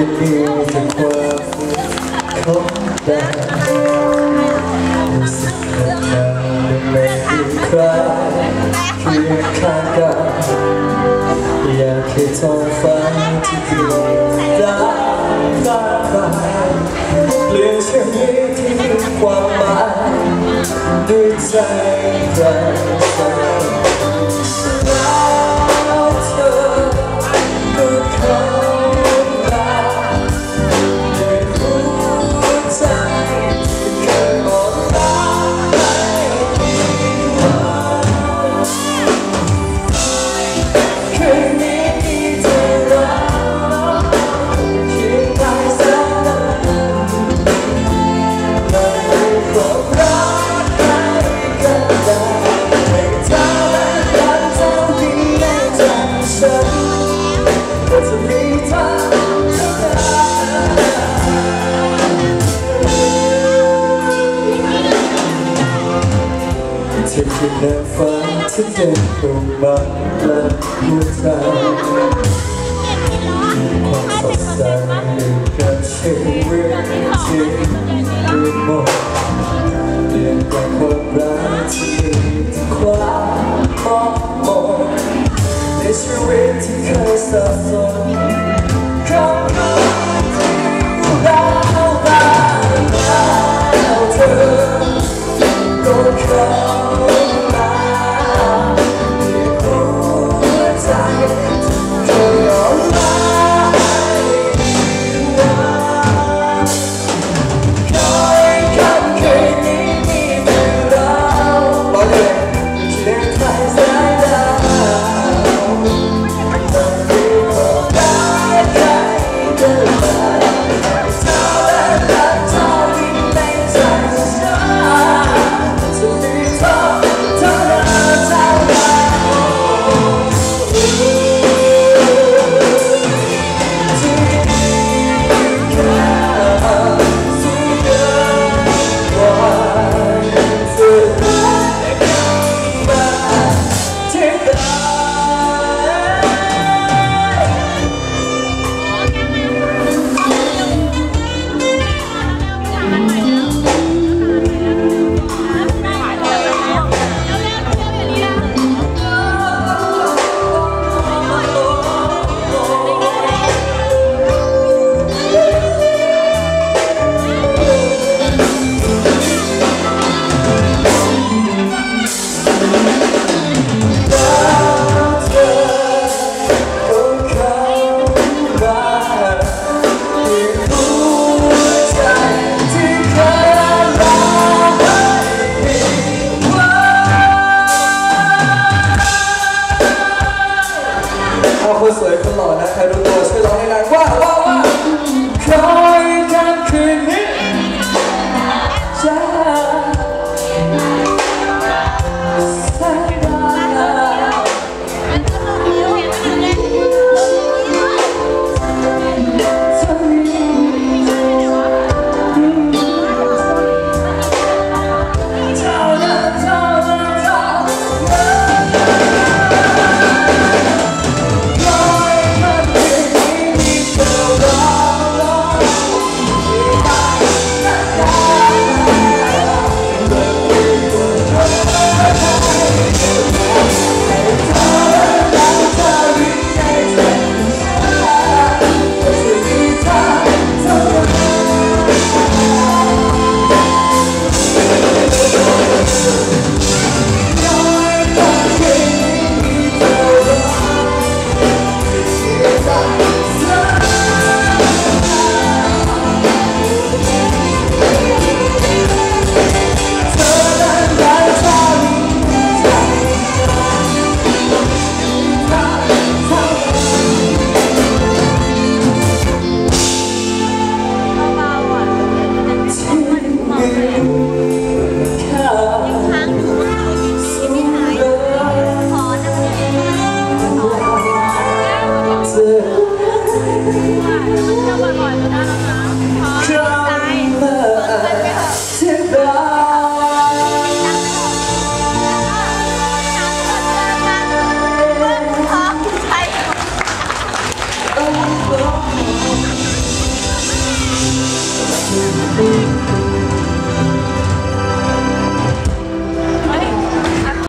ยินดีจากความเข้าใจรู้สึกนานๆไม่กี่ครั้เคียงข้างกันอยากให้ท้องฟ้าที่ดีดาฟ้าไปเปลี่ยนเช่นนี้ที่มีความหมายด้วยใจใจ Thank you. 새로운